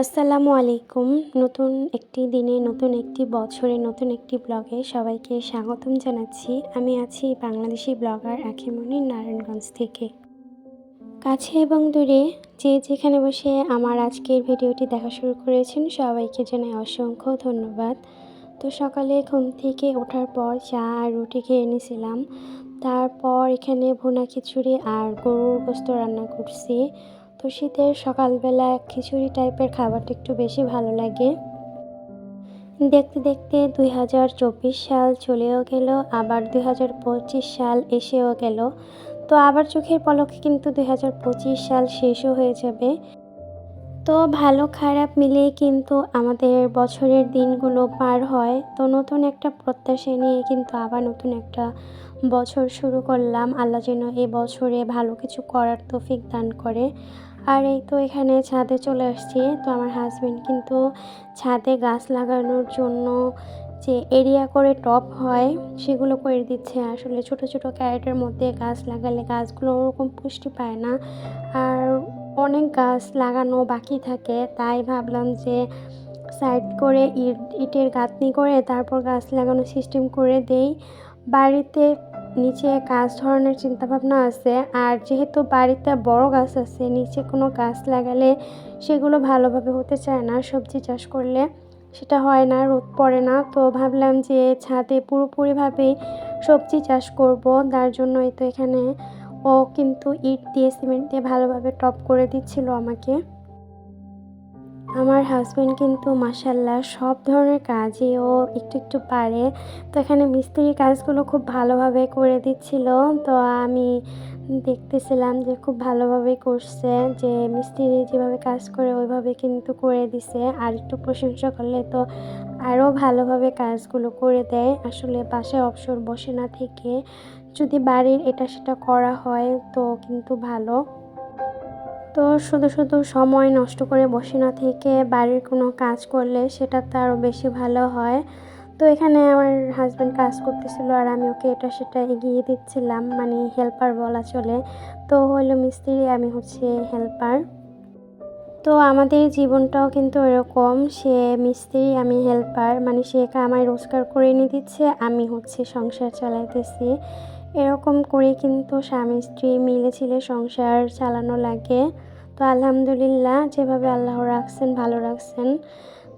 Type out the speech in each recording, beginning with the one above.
আসসালামু আলাইকুম। নতুন একটি দিনে, নতুন একটি বছরে, নতুন একটি ব্লগে সবাইকে স্বাগতম জানাচ্ছি। আমি আছি বাংলাদেশি ব্লগার আখিমণি নারায়ণগঞ্জ থেকে। কাছে এবং দূরে যে যেখানে বসে আমার আজকের ভিডিওটি দেখা শুরু করেছেন, সবাইকে জানাই অসংখ্য ধন্যবাদ। তো সকালে ঘুম থেকে ওঠার পর চা আর রুটি খেয়ে নিয়েছিলাম। তারপর এখানে ভুনা খিচুড়ি আর গরুর গোস্ত রান্না করছি। তো শীতের সকালবেলা খিচুড়ি টাইপের খাবারটা একটু বেশি ভালো লাগে। দেখতে দেখতে দুই হাজার চব্বিশ সাল চলেও গেল, আবার দুই হাজার পঁচিশ সাল এসেও গেল। তো আবার চোখের পলকে কিন্তু দুই হাজার পঁচিশ সাল শেষও হয়ে যাবে। তো ভালো খারাপ মিলিয়ে কিন্তু আমাদের বছরের দিনগুলো পার হয়। তো নতুন একটা প্রত্যাশা নিয়ে কিন্তু আবার নতুন একটা বছর শুরু করলাম। আল্লাহ যেন এ বছরে ভালো কিছু করার তৌফিক দান করে। আর এই তো এখানে ছাদে চলে আসছি, তো আমার হাজব্যান্ড কিন্তু ছাদে গাছ লাগানোর জন্য যে এরিয়া করে টপ হয়, সেগুলো করে দিচ্ছে। আসলে ছোট ছোট ক্যারেটের মধ্যে গাছ লাগালে গাছগুলো ওরকম পুষ্টি পায় না। আর অনেক গাছ লাগানো বাকি থাকে, তাই ভাবলাম যে সাইড করে ইট, ইটের গাঁথনি করে তারপর গাছ লাগানোর সিস্টেম করে দেই। বাড়িতে নিচে গাছ ধরনের চিন্তাভাবনা আছে, আর যেহেতু বাড়িতে বড় গাছ আছে, নিচে কোনো গাছ লাগালে সেগুলো ভালোভাবে হতে চায় না, সবজি চাষ করলে। সেটা হয় না, রোদ পড়ে না। তো ভাবলাম যে ছাদে পুরোপুরিভাবে সবজি চাষ করব, তার জন্যই তো এখানে ও কিন্তু ইট দিয়ে সিমেন্ট দিয়ে ভালোভাবে টপ করে দিচ্ছিল আমাকে। আমার হাজব্যান্ড কিন্তু মাসাল্লাহ সব ধরনের কাজই ও একটু একটু পারে। তো এখানে মিস্ত্রির কাজগুলো খুব ভালোভাবে করে দিচ্ছিল। তো আমি দেখতেছিলাম যে খুব ভালোভাবে করছে, যে মিস্ত্রি যেভাবে কাজ করে ওইভাবে কিন্তু করে দিছে। আর একটু প্রশংসা করলে তো আরও ভালোভাবে কাজগুলো করে দেয়। আসলে বাসায় অবসর বসে না থেকে যদি বাড়ির এটা সেটা করা হয় তো কিন্তু ভালো। তো শুধু শুধু সময় নষ্ট করে বসে না থেকে বাড়ির কোনো কাজ করলে সেটা তো আরও বেশি ভালো হয়। তো এখানে আমার হাজব্যান্ড কাজ করতেছিল আর আমি ওকে এটা সেটা এগিয়ে দিচ্ছিলাম মানে হেল্পার বলা চলে। তো হলো মিস্ত্রি, আমি হচ্ছে হেল্পার তো আমাদের জীবনটাও কিন্তু এরকম, সে মিস্ত্রি, আমি হেল্পার মানে সে আমায় রোজগার করে এনে দিচ্ছে, আমি হচ্ছে সংসার চালাইতেছি। এরকম করে কিন্তু স্বামী, স্ত্রী মিলে ছিলে সংসার চালানো লাগে। তো আলহামদুলিল্লাহ, যেভাবে আল্লাহ রাখছেন, ভালো রাখছেন।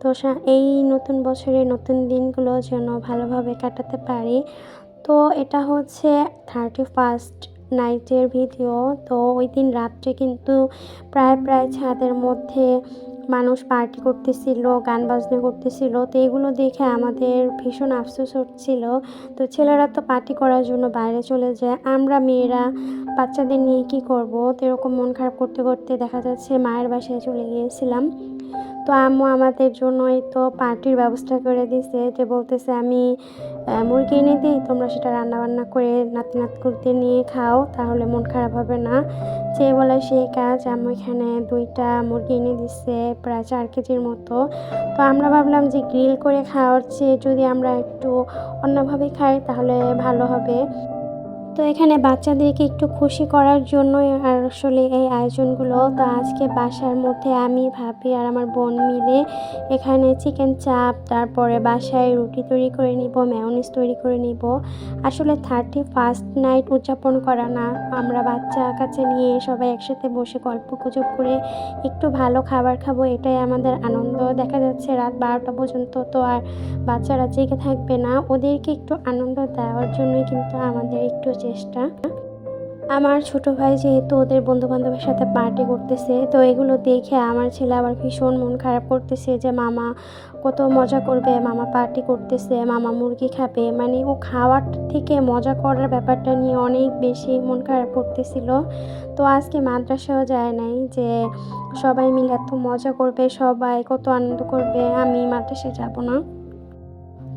তো এই নতুন বছরে, নতুন দিনগুলো যেন ভালোভাবে কাটাতে পারি। তো এটা হচ্ছে থার্টি ফার্স্ট নাইটের ভিডিও তো ওই দিন রাত্রে কিন্তু প্রায় প্রায় ছাদের মধ্যে মানুষ পার্টি করতেছিল, গান বাজনা করতেছিল, তো এগুলো দেখে আমাদের ভীষণ আফসোস হচ্ছিল। তো ছেলেরা তো পার্টি করার জন্য বাইরে চলে যায়। আমরা মেয়েরা বাচ্চাদের নিয়ে কি করব? তো এরকম মন খারাপ করতে করতে দেখা যাচ্ছে মায়ের বাসায় চলে গিয়েছিলাম। তো আম্মু আমাদের জন্যই তো পার্টির ব্যবস্থা করে দিছে যে বলতেছে আমি মুরগি এনে দিই, তোমরা সেটা রান্নাবান্না করে নাতি করতে নিয়ে খাও, তাহলে মন খারাপ হবে না। যে বলে সেই কাজ, আম্মু এখানে দুইটা মুরগি এনে দিচ্ছে প্রায় চার কেজির মতো। তো আমরা ভাবলাম যে গ্রিল করে খাওয়ার চেয়ে যদি আমরা একটু অন্যভাবে খাই, তাহলে ভালো হবে। তো এখানে বাচ্চাদেরকে একটু খুশি করার জন্যই আসলে এই আয়োজনগুলো। তো আজকে বাসার মধ্যে আমি, ভাবি আর আমার বোন মিলে এখানে চিকেন চাপ, তারপরে বাসায় রুটি তৈরি করে নিব ম্যাওনিস তৈরি করে নিব। আসলে থার্টি ফার্স্ট নাইট উদযাপন করা না। আমরা বাচ্চা কাছে নিয়ে সবাই একসাথে বসে গল্প গুজব করে একটু ভালো খাবার খাব, এটাই আমাদের আনন্দ। দেখা যাচ্ছে রাত বারোটা পর্যন্ত তো আর বাচ্চারা জেগে থাকবে না। ওদেরকে একটু আনন্দ দেওয়ার জন্যই কিন্তু আমাদের একটু চেষ্টা। আমার ছোট ভাই যেহেতু ওদের বন্ধু বান্ধবের সাথে পার্টি করতেছে, তো এগুলো দেখে আমার ছেলে আবার ভীষণ মন খারাপ করতেছে যে, মামা কত মজা করবে, মামা পার্টি করতেছে, মামা মুরগি খাবে। মানে ও খাওয়ার থেকে মজা করার ব্যাপারটা নিয়ে অনেক বেশি মন খারাপ করতেছিল। তো আজকে মাদ্রাসাও যায় নাই যে, সবাই মিলে এত মজা করবে, সবাই কত আনন্দ করবে, আমি মাদ্রাসায় যাব না।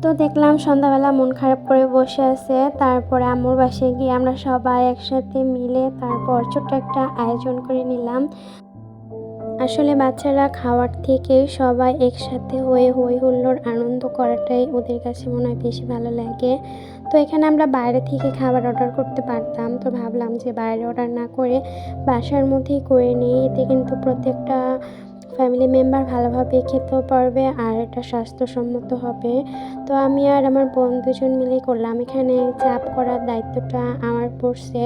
তো দেখলাম সন্ধ্যাবেলা মন খারাপ করে বসে আছে। তারপরে আম্মুর বাসায় গিয়ে আমরা সবাই একসাথে মিলে তারপর ছোট্ট একটা আয়োজন করে নিলাম। আসলে বাচ্চারা খাওয়ার থেকে সবাই একসাথে হয়ে হই হুল্লোর আনন্দ করাটাই ওদের কাছে মনে হয় বেশি ভালো লাগে। তো এখানে আমরা বাইরে থেকে খাবার অর্ডার করতে পারতাম। তো ভাবলাম যে বাইরে অর্ডার না করে বাসার মধ্যেই করে নিই। এতে কিন্তু প্রত্যেকটা ফ্যামিলি মেম্বার ভালোভাবে খেতেও পারবে আর এটা স্বাস্থ্যসম্মত হবে। তো আমি আর আমার বোন দুজন মিলেই করলাম। এখানে চাপ করার দায়িত্বটা আমার পড়ছে।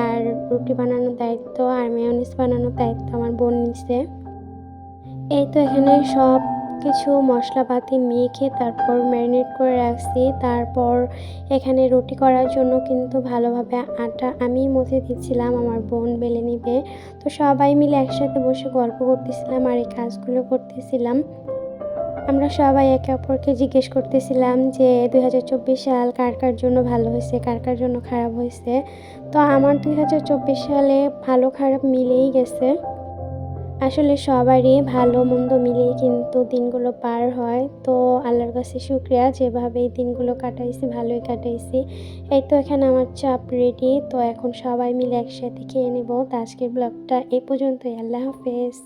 আর রুটি বানানোর দায়িত্ব আর মেয়নিস বানানোর দায়িত্ব আমার বোন নিছে। এই তো এখানে সব কিছু মশলাপাতি মেখে তারপর ম্যারিনেট করে রাখছি। তারপর এখানে রুটি করার জন্য কিন্তু ভালোভাবে আটা আমি মথে দিচ্ছিলাম, আমার বোন বেলে নিবে। তো সবাই মিলে একসাথে বসে গল্প করতেছিলাম আর এই কাজগুলো করতেছিলাম। আমরা সবাই একে অপরকে জিজ্ঞেস করতেছিলাম যে, দুই হাজার চব্বিশ সাল কার কার জন্য ভালো হয়েছে? কার কার জন্য খারাপ হয়েছে? তো আমার দুই হাজার চব্বিশ সালে ভালো খারাপ মিলেই গেছে। আসলে সবারই ভালো মন্দ মিলিয়ে কিন্তু দিনগুলো পার হয়। তো আল্লাহর কাছে শুক্রিয়া, যেভাবে এই দিনগুলো কাটাইছি, ভালোই কাটাইছি। এই তো এখানে আমার চাপ রেডি তো এখন সবাই মিলে একসাথে খেয়ে নেব। তো আজকের ব্লগটা এই পর্যন্তই। আল্লাহ হাফেজ।